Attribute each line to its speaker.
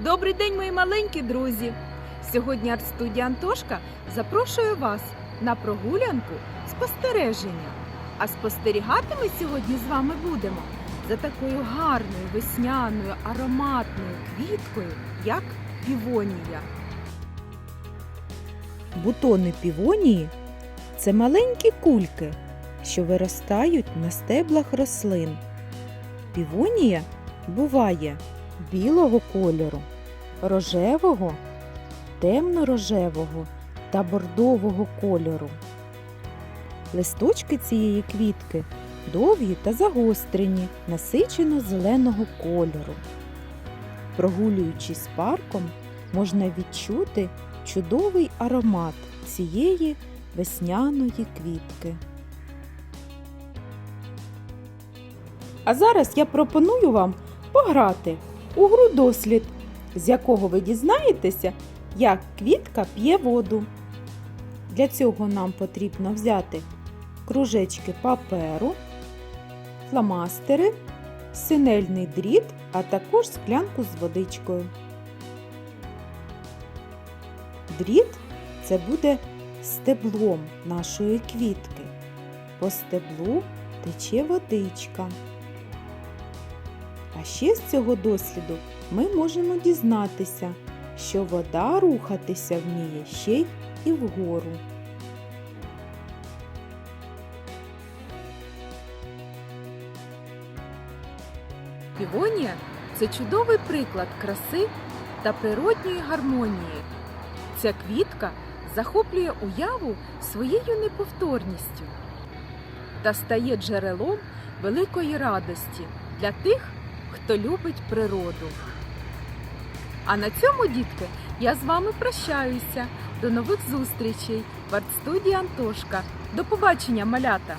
Speaker 1: Добрий день, мої маленькі друзі! Сьогодні арт-студія Антошка запрошує вас на прогулянку спостереження. А спостерігати ми сьогодні з вами будемо за такою гарною весняною ароматною квіткою, як півонія.
Speaker 2: Бутони півонії це маленькі кульки, що виростають на стеблах рослин. Півонія буває білого кольору, рожевого, темно-рожевого та бордового кольору. Листочки цієї квітки довгі та загострені, насичено зеленого кольору. Прогулюючись парком, можна відчути чудовий аромат цієї весняної квітки. А зараз я пропоную вам пограти у гру дослід, з якого ви дізнаєтеся, як квітка п'є воду. Для цього нам потрібно взяти кружечки паперу, фломастери, синельний дріт, а також склянку з водичкою. Дріт це буде стеблом нашої квітки. По стеблу тече водичка. А ще з цього досліду ми можемо дізнатися, що вода рухатися вміє ще й і вгору.
Speaker 1: Півонія це чудовий приклад краси та природньої гармонії. Ця квітка захоплює уяву своєю неповторністю та стає джерелом великої радості для тих, хто любить природу. А на цьому, дітки, я з вами прощаюся. До нових зустрічей в арт-студії Антошка. До побачення, малята!